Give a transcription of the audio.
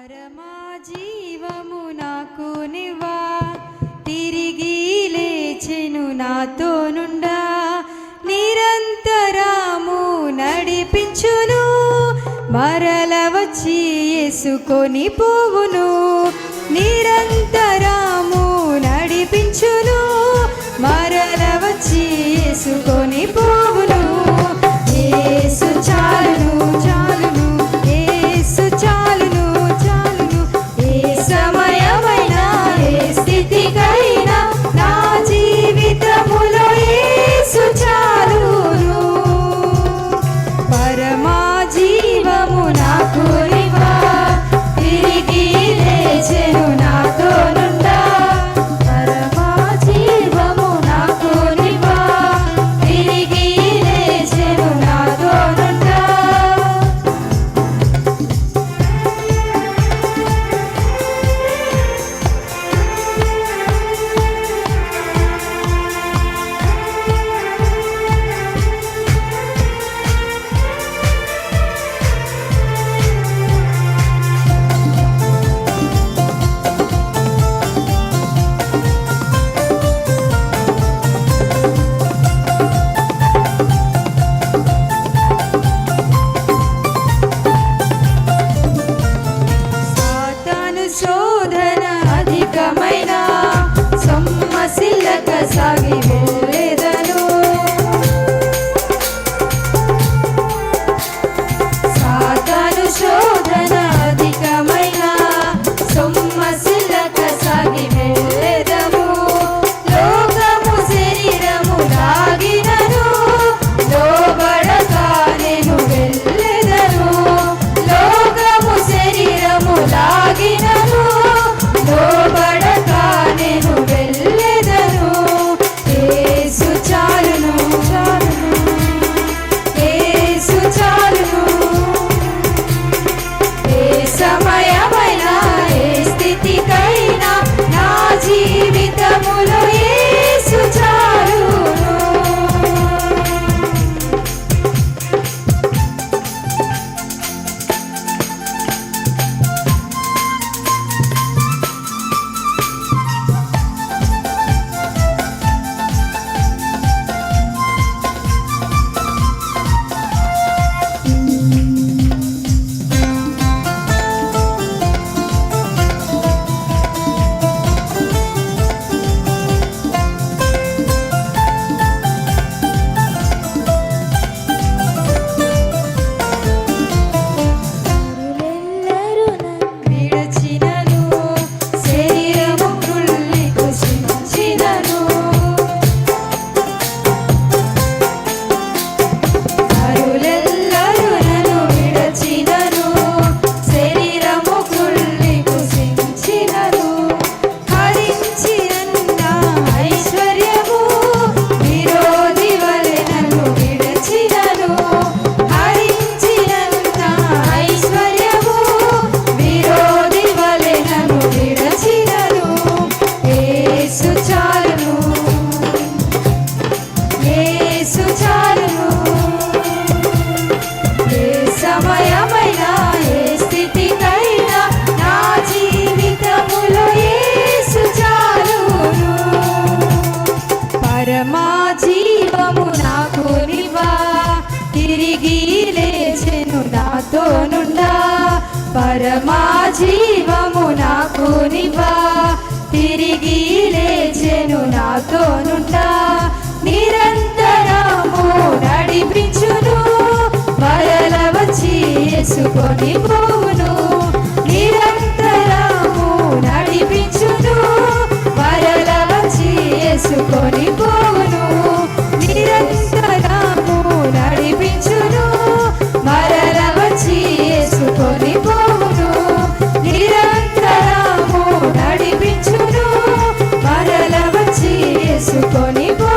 పరమా జీవము నాకు నివా. తిరిగి లేచెను నాతో నుండా. నిరంతరము నడిపించును. మరల వచ్చి ఎసుకొని పోవును. పరమా జీవము నాకు నివా. తిరిగి లేచెను నాతో నుండా. పరమా జీవము నాకు నివా. తిరిగి లేచెను నాతో నుండా. నిరంతరము నడిపించును. వరల వచ్చి వేసుకొని పో. I need Bonito.